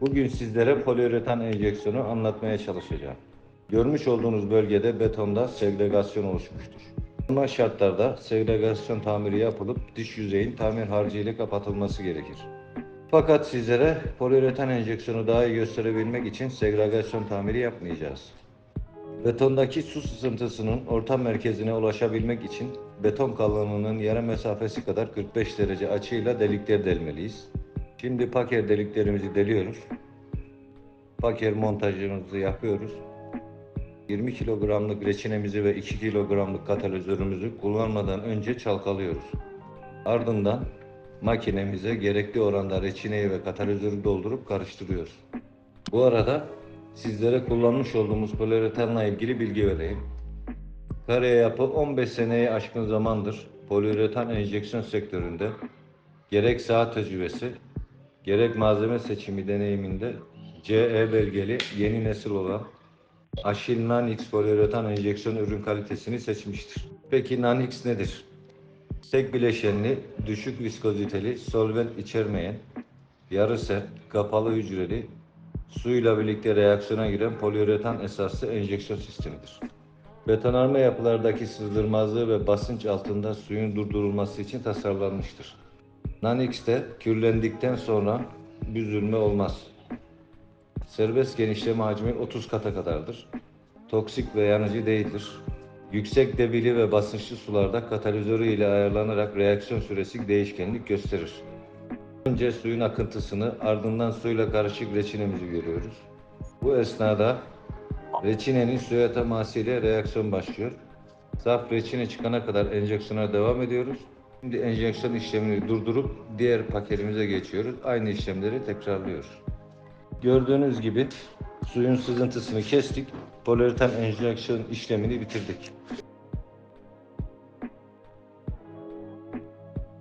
Bugün sizlere poliüretan enjeksiyonu anlatmaya çalışacağım. Görmüş olduğunuz bölgede betonda segregasyon oluşmuştur. Normal şartlarda segregasyon tamiri yapılıp dış yüzeyin tamir harcıyla kapatılması gerekir. Fakat sizlere poliüretan enjeksiyonu daha iyi gösterebilmek için segregasyon tamiri yapmayacağız. Betondaki su sızıntısının ortam merkezine ulaşabilmek için beton kalınlığının yarım mesafesi kadar 45 derece açıyla delikler delmeliyiz. Şimdi paker deliklerimizi deliyoruz. Paker montajımızı yapıyoruz. 20 kilogramlık reçinemizi ve 2 kilogramlık katalizörümüzü kullanmadan önce çalkalıyoruz. Ardından makinemize gerekli oranda reçineyi ve katalizörü doldurup karıştırıyoruz. Bu arada sizlere kullanmış olduğumuz poliüretanla ilgili bilgi vereyim. Kare yapı 15 seneyi aşkın zamandır poliüretan enjeksiyon sektöründe gerek saha tecrübesi, gerek malzeme seçimi deneyiminde CE belgeli yeni nesil olan Aşil Nanix poliüretan enjeksiyon ürün kalitesini seçmiştir. Peki Nanix nedir? Tek bileşenli, düşük viskoziteli, solvent içermeyen, yarı sert, kapalı hücreli, suyla birlikte reaksiyona giren poliüretan esaslı enjeksiyon sistemidir. Betonarme yapılardaki sızdırmazlığı ve basınç altında suyun durdurulması için tasarlanmıştır. Nanix'te kürlendikten sonra büzülme olmaz. Serbest genişleme hacmi 30 kata kadardır. Toksik ve yanıcı değildir. Yüksek debili ve basınçlı sularda katalizörü ile ayarlanarak reaksiyon süresi değişkenlik gösterir. Önce suyun akıntısını ardından suyla karışık reçinemizi görüyoruz. Bu esnada reçinenin suya teması ile reaksiyon başlıyor. Saf reçine çıkana kadar enjeksiyona devam ediyoruz. Şimdi enjeksiyon işlemini durdurup diğer paketimize geçiyoruz. Aynı işlemleri tekrarlıyoruz. Gördüğünüz gibi suyun sızıntısını kestik. Poliüretan enjeksiyon işlemini bitirdik.